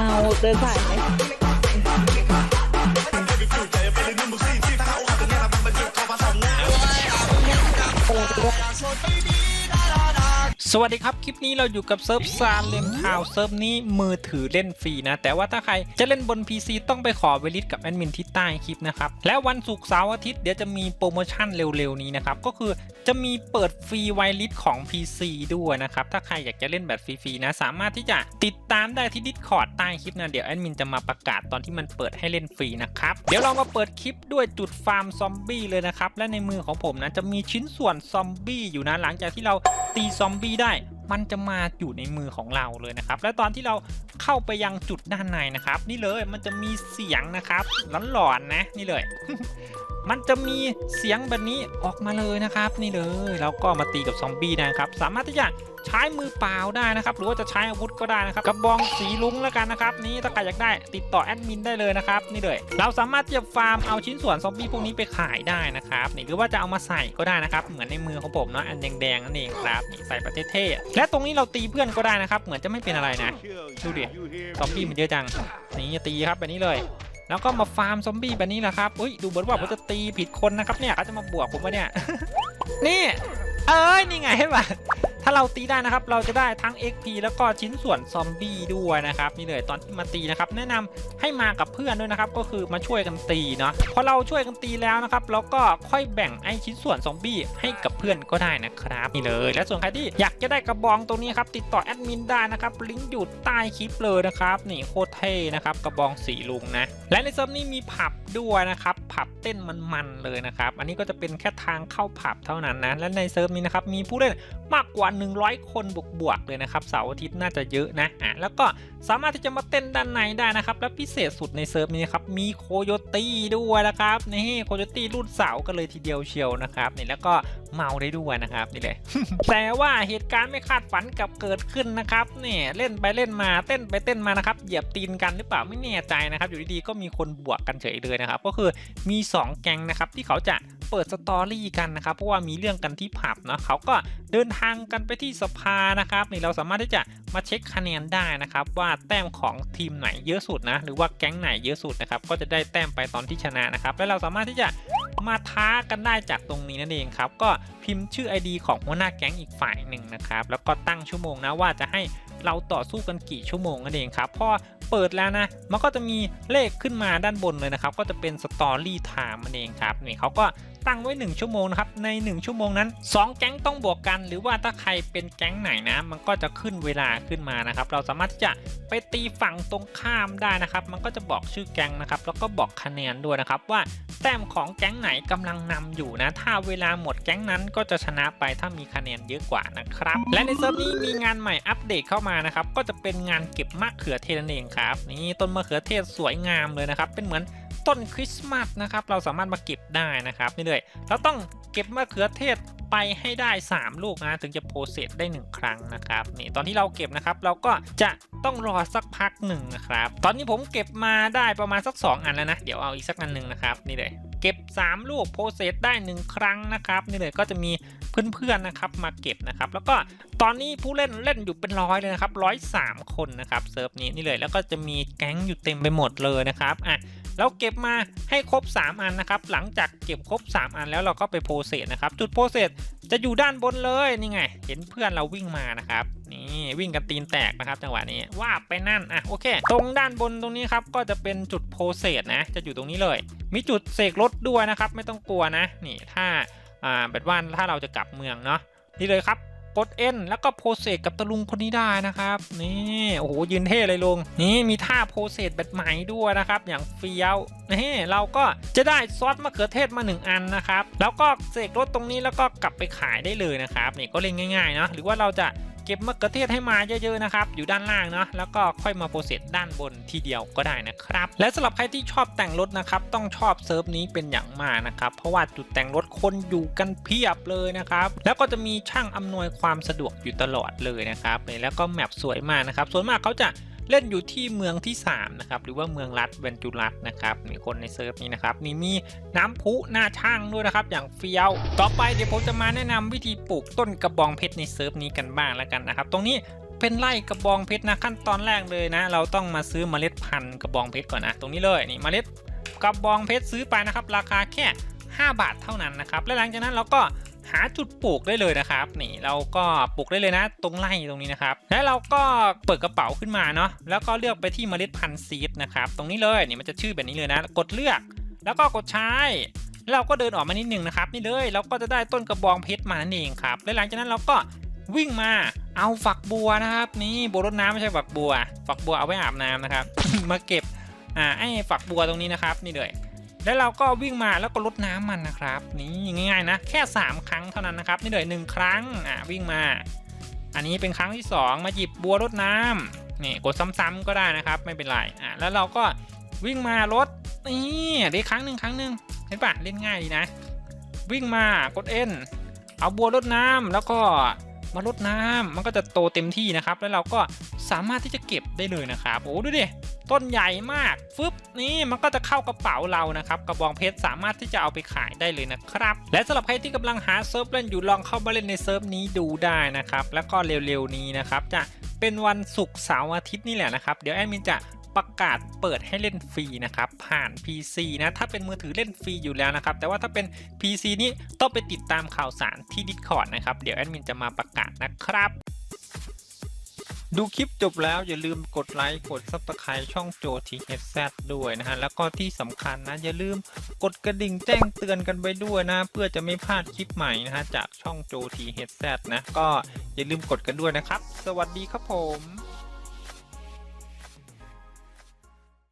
เมาเดินผ่านไหมสวัสดีครับ คลิปนี้เราอยู่กับเซิร์ฟซานเลมทาวเซิร์ฟนี้มือถือเล่นฟรีนะ แต่ว่าถ้าใครจะเล่นบน PC ต้องไปขอเวลิสกับแอดมินที่ใต้คลิปนะครับ และวันศุกร์เสาร์อาทิตย์เดี๋ยวจะมีโปรโมชั่นเร็วๆนี้นะครับ ก็คือจะมีเปิดฟรีไวลิสของ PC ด้วยนะครับ ถ้าใครอยากจะเล่นแบบฟรีๆนะ สามารถที่จะติดตามได้ที่ Discord ใต้คลิปนะ เดี๋ยวแอดมินจะมาประกาศตอนที่มันเปิดให้เล่นฟรีนะครับ เดี๋ยวเรามาเปิดคลิปด้วยจุดฟาร์มซอมบี้เลยนะครับ และในมือของผมนะจะมีชิ้นส่วนซอมบี้อยู่นะ หลังจากที่เราตีซอมบี้ได้มันจะมาอยู่ในมือของเราเลยนะครับ และตอนที่เราเข้าไปยังจุดด้านในนะครับ นี่เลยมันจะมีเสียงนะครับหลอนๆนะ นี่เลยมันจะมีเสียงแบบนี้ออกมาเลยนะครับ นี่เลยแล้วก็มาตีกับซอมบี้นะครับ สามารถที่จะใช้มือเปล่าได้นะครับ หรือว่าจะใช้อาวุธก็ได้นะครับกระบองสีลุ้งแล้วกันนะครับ นี่ถ้าใครอยากได้ติดต่อแอดมินได้เลยนะครับ นี่เลย เราสามารถที่จะฟาร์มเอาชิ้นส่วนซอมบี้พวกนี้ไปขายได้นะครับนี่หรือว่าจะเอามาใส่ก็ได้นะครับ เหมือนในมือของผมเนาะอันแดงๆนั่นเองครับนี่ใส่ประเท่ๆและตรงนี้เราตีเพื่อนก็ได้นะครับ เหมือนจะไม่เป็นอะไรนะดูดิซอมบี้มันเยอะจังนี่ตีครับแบบนี้เลย แล้วก็มาฟาร์มซอมบี้แบบนี้แหละครับอุ้ยดูเหมือนว่าผมจะตีผิดคนนะครับเนี่ยเขาจะมาบวกผมวะเนี่ยนี่ เอ้ยนี่ไงเห็นปะ ถ้าเราตีได้นะครับ เราจะได้ทั้ง XP แล้วก็ชิ้นส่วนซอมบี้ด้วยนะครับนี่เลยตอนที่มาตีนะครับ แนะนำให้มากับเพื่อนด้วยนะครับ ก็คือมาช่วยกันตีเนาะพอเราช่วยกันตีแล้วนะครับเราก็ค่อยแบ่งไอ้ชิ้นส่วนซอมบี้ให้กับเพื่อนก็ได้นะครับนี่เลย และส่วนใครที่อยากจะได้กระบองตรงนี้ครับติดต่อแอดมินได้นะครับลิงก์อยู่ใต้คลิปเลยนะครับนี่โคตรเท่นะครับกระบองสีลุงนะและในเซิร์ฟนี้มีผับด้วยนะครับผับเต้นมันๆเลยนะครับอันนี้ก็จะเป็นแค่ทางเข้าผับเท่านั้นนะและในเซิร์ฟนี้นะครับมีผู้เล่นมากกว่า100 คนบวกๆเลยนะครับเสาร์อาทิตย์น่าจะเยอะนะอะแล้วก็สามารถที่จะมาเต้นด้านในได้นะครับ และพิเศษสุดในเซิร์ฟนี้นะครับมีโคโยตี้ด้วยนะครับนี่โคโยตี้รุ่นเสากันเลยทีเดียวเชียวนะครับนี่แล้วก็เมาได้ด้วยนะครับนี่เลยแต่ว่าเหตุการณ์ไม่คาดฝันกลับเกิดขึ้นนะครับเนี่ยเล่นไปเล่นมาเต้นไปเต้นมานะครับเหยียบตีนกันหรือเปล่าไม่แน่ใจนะครับ อยู่ดีๆก็มีคนบวกกันเฉยเลยนะครับ ก็คือมี 2 แก๊งนะครับที่เขาจะ เปิดสตอรี่กันนะครับเพราะว่ามีเรื่องกันที่ผับเนาะเขาก็เดินทางกันไปที่สภานะครับนี่เราสามารถที่จะมาเช็คคะแนนได้นะครับ ว่าแต้มของทีมไหนเยอะสุดนะหรือว่าแก๊งไหนเยอะสุดนะครับก็จะได้แต้มไปตอนที่ชนะนะครับและเราสามารถที่จะมาท้ากันได้จากตรงนี้นั่นเองครับ ก็พิมพ์ชื่อ ID ของหัวหน้าแก๊งอีกฝ่ายหนึ่งนะครับ แล้วก็ตั้งชั่วโมงนะว่าจะให้เราต่อสู้กันกี่ชั่วโมงนั่นเองครับพอเปิดแล้วนะ มันก็จะมีเลขขึ้นมาด้านบนเลยนะครับ ก็จะเป็นสตอรี่ไทม์นั่นเองครับนี่เขาก็ ตั้งไว้ 1 ชั่วโมงนะครับใน 1 ชั่วโมงนั้น 2 แก๊งต้องบวกกัน หรือว่าถ้าใครเป็นแก๊งไหนนะ มันก็จะขึ้นเวลาขึ้นมานะครับ เราสามารถที่จะไปตีฝั่งตรงข้ามได้นะครับ มันก็จะบอกชื่อแก๊งนะครับ แล้วก็บอกคะแนนด้วยนะครับว่าแต้มของแก๊งไหนกำลังนำอยู่นะ ถ้าเวลาหมดแก๊งนั้นก็จะชนะไปถ้ามีคะแนนเยอะกว่านะครับ และในเซิร์ฟนี้มีงานใหม่อัปเดตเข้ามานะครับ ก็จะเป็นงานเก็บมะเขือเทศนั่นเองครับ นี่ต้นมะเขือเทศสวยงามเลยนะครับ เป็นเหมือน ต้นคริสต์มาสนะครับ เราสามารถมาเก็บได้นะครับนี่เลยเราต้องเก็บมะเขือเทศไปให้ได้ 3 ลูกนะถึงจะโปรเซสได้ 1 ครั้งนะครับนี่ตอนที่เราเก็บนะครับ เราก็จะต้องรอสักพักหนึ่งนะครับ ตอนนี้ผมเก็บมาได้ประมาณสัก 2 อันแล้วนะ เดี๋ยวเอาอีกสักอันหนึ่งนะครับนี่เลยเก็บ 3 ลูกโปรเซสได้ 1 ครั้งนะครับนี่เลยก็จะมีเพื่อนๆนะครับมาเก็บนะครับ แล้วก็ตอนนี้ผู้เล่นเล่นอยู่เป็นร้อยเลยนะครับร้อยสามคนนะครับเซิร์ฟนี้นี่เลยแล้วก็จะมีแก๊งอยู่เต็มไปหมดเลยนะครับอะ เราเก็บมาให้ครบ 3 อันนะครับ หลังจากเก็บครบ 3 อันแล้วเราก็ไปโพสเซสนะครับ จุดโพสเซสจะอยู่ด้านบนเลยนี่ไง เห็นเพื่อนเราวิ่งมานะครับ นี่วิ่งกันตีนแตกนะครับจังหวะนี้ว่าไปนั่นอะโอเค ตรงด้านบนตรงนี้ครับก็จะเป็นจุดโพสเซสนะ จะอยู่ตรงนี้เลย มีจุดเสกรถด้วยนะครับ ไม่ต้องกลัวนะ นี่ถ้าอ่าแบบว่าถ้าเราจะกลับเมืองเนาะนี่เลยครับ กดเอ็นแล้วก็โพสเซสกับตะลุงคนนี้ได้นะครับ นี่โอ้โหยืนเท่เลยลุงนี่มีท่าโพสเซสแบบใหม่ด้วยนะครับ อย่างเฟี้ยวนี่เราก็จะได้ซอสมะเขือเทศมา 1 อันนะครับ แล้วก็เสกรถตรงนี้แล้วก็กลับไปขายได้เลยนะครับนี่ก็เล่นง่ายๆเนาะหรือว่าเราจะ เก็บมะเขือเทศให้มาเยอะๆนะครับอยู่ด้านล่างเนาะแล้วก็ค่อยมาโปรเซสด้านบนทีเดียวก็ได้นะครับ และสำหรับใครที่ชอบแต่งรถนะครับต้องชอบเซิร์ฟนี้เป็นอย่างมากนะครับเพราะว่าจุดแต่งรถคนอยู่กันเพียบเลยนะครับแล้วก็จะมีช่างอำนวยความสะดวกอยู่ตลอดเลยนะครับแล้วก็แมปสวยมากนะครับส่วนมากเขาจะ เล่นอยู่ที่เมืองที่ 3 นะครับ หรือว่าเมืองรัฐเวนจูรัสนะครับมีคนในเซิร์ฟนี้นะครับมีมีน้ำพุหน้าช่างด้วยนะครับ อย่างเฟี้ยว ต่อไปเดี๋ยวผมจะมาแนะนำวิธีปลูกต้นกระบองเพชรในเซิร์ฟนี้กันบ้างแล้วกันนะครับ ตรงนี้เป็นไล่กระบองเพชรนะขั้นตอนแรกเลยนะ เราต้องมาซื้อเมล็ดพันธุ์กระบองเพชรก่อนนะ ตรงนี้เลยนี่เมล็ดกระบองเพชรซื้อไปนะครับ ราคาแค่ 5 บาทเท่านั้นนะครับและหลังจากนั้นเราก็ หาจุดปลูกได้เลยนะครับ นี่เราก็ปลูกได้เลยนะ ตรงไร่ตรงนี้นะครับ แล้วเราก็เปิดกระเป๋าขึ้นมาเนาะแล้วก็เลือกไปที่เมล็ดพันธุ์ซีดนะครับตรงนี้เลยนี่มันจะชื่อแบบนี้เลยนะ กดเลือก แล้วก็กดใช้เราก็เดินออกมานิดนึงนะครับนี่เลยเราก็จะได้ต้นกระบองเพชรมานั่นเองครับและหลังจากนั้นเราก็วิ่งมาเอาฝักบัวนะครับ นี่บัวรดน้ำไม่ใช่ฝักบัว ฝักบัวเอาไว้อาบน้ำนะครับ มาเก็บอ่าไอ้ฝักบัวตรงนี้นะครับ นี่เลย แล้วเราก็วิ่งมาแล้วก็ลดน้ำมันนะครับ นี่ง่ายๆนะ แค่ 3 ครั้งเท่านั้นนะครับ นี่เลยหนึ่งครั้งอ่าวิ่งมา อันนี้เป็นครั้งที่ 2 มาหยิบบัวรดน้ำนี่กดซ้ำๆก็ได้นะครับ ไม่เป็นไรอ่าแล้วเราก็วิ่งมารดนี่ได้ครั้งหนึ่งครั้งหนึ่งเห็นปะเล่นง่ายดีนะ วิ่งมากด N เอาบัวรดน้ำแล้วก็มารดน้ำมันก็จะโตเต็มที่นะครับ แล้วเราก็สามารถที่จะเก็บได้เลยนะครับโอ้ดูดิ ต้นใหญ่มากฟึบนี่มันก็จะเข้ากระเป๋าเรานะครับกระบองเพชรสามารถที่จะเอาไปขายได้เลยนะครับ และสำหรับใครที่กำลังหาเซิร์ฟเล่นอยู่ลองเข้ามาเล่นในเซิร์ฟนี้ดูได้นะครับแล้วก็เร็วๆนี้นะครับจะเป็นวันศุกร์เสาร์อาทิตย์นี่แหละนะครับ เดี๋ยวแอดมินจะประกาศเปิดให้เล่นฟรีนะครับ ผ่าน PC นะ ถ้าเป็นมือถือเล่นฟรีอยู่แล้วนะครับ แต่ว่าถ้าเป็น PC นี่ต้องไปติดตามข่าวสารที่ Discord นะครับ เดี๋ยวแอดมินจะมาประกาศนะครับ ดูคลิปจบแล้วอย่าลืมกดไลค์กด Subscribe ช่องโจทีเฮดแซด้วยนะฮะ แล้วก็ที่สำคัญนะ อย่าลืมกดกระดิ่งแจ้งเตือนกันไปด้วยนะ เพื่อจะไม่พลาดคลิปใหม่นะฮะ จากช่องโจทีเฮดแซนะ ก็อย่าลืมกดกันด้วยนะครับ สวัสดีครับผม